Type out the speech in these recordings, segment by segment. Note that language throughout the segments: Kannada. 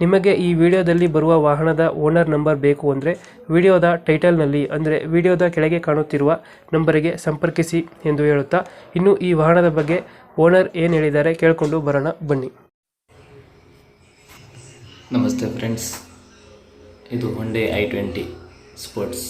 ನಿಮಗೆ ಈ ವಿಡಿಯೋದಲ್ಲಿ ಬರುವ ವಾಹನದ ಓನರ್ ನಂಬರ್ ಬೇಕು ಅಂದರೆ ವಿಡಿಯೋದ ಟೈಟಲ್ನಲ್ಲಿ ಅಂದರೆ ವಿಡಿಯೋದ ಕೆಳಗೆ ಕಾಣುತ್ತಿರುವ ನಂಬರಿಗೆ ಸಂಪರ್ಕಿಸಿ ಎಂದು ಹೇಳುತ್ತಾ, ಇನ್ನು ಈ ವಾಹನದ ಬಗ್ಗೆ ಓನರ್ ಏನು ಹೇಳಿದ್ದಾರೆ ಕೇಳಿಕೊಂಡು ಬರೋಣ, ಬನ್ನಿ. ನಮಸ್ತೆ ಫ್ರೆಂಡ್ಸ್, ಇದು ಹೊಂಡೆ ಐ ಟ್ವೆಂಟಿ ಸ್ಪೋರ್ಟ್ಸ್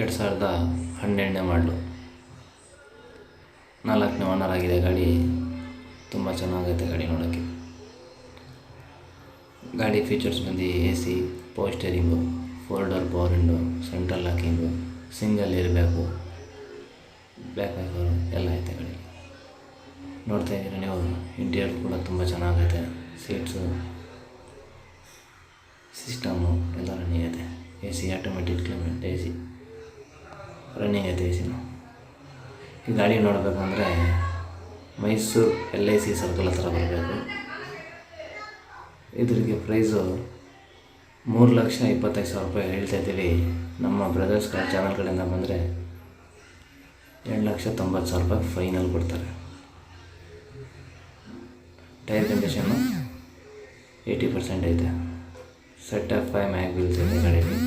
ಎರಡು ಸಾವಿರದ ಹನ್ನೆರಡನೇ ಮಾಡಲು ನಾಲ್ಕನೇ ಓನರ್ ಆಗಿದೆ ಗಾಡಿ, ತುಂಬ ಚೆನ್ನಾಗೈತೆ ಗಾಡಿ ನೋಡೋಕ್ಕೆ. ಗಾಡಿ ಫೀಚರ್ಸ್ ಬಂದು A C ಪೋಸ್ಟರಿಂಗು steering four door power window central locking single ಇರಬೇಕು ಬ್ಯಾಕ್ ಎಲ್ಲ ಐತೆ ಗಾಡಿ. ನೋಡ್ತಾ ಇದ್ದೀರ ನೀವು? ಇಂಟೀರಿಯರ್ ಕೂಡ ತುಂಬ ಚೆನ್ನಾಗೈತೆ. ಸೀಟ್ಸು ಸಿಸ್ಟಮು ಎಲ್ಲ ರನ್ನಿಂಗ್ ಐತೆ. A C automatic climate A C running ಐತೆ ಎ ಸಿನು ಈ ಗಾಡಿ ನೋಡಬೇಕಂದ್ರೆ Mysuru L I C circle ಹತ್ರ ಬರಬೇಕು. ಇದ್ರಿಗೆ ಪ್ರೈಸು ಮೂರು ಲಕ್ಷ ಇಪ್ಪತ್ತೈದು ಸಾವಿರ ರೂಪಾಯಿ ಹೇಳ್ತಾ ಇದ್ದೀವಿ. ನಮ್ಮ ಬ್ರದರ್ಸ್ ಕಾರ್ ಚಾನಲ್ಗಳಿಂದ ಬಂದರೆ ಎರಡು ಲಕ್ಷ ತೊಂಬತ್ತು ಸಾವಿರ ರೂಪಾಯಿ ಫೈನಲ್ ಕೊಡ್ತಾರೆ. ಟೈರ್ ಕಂಡೀಷನ್ನು ಏಯ್ಟಿ ಪರ್ಸೆಂಟ್ ಐತೆ. Set of five mag wheels ಇದೆ ಗಾಡೀಲಿ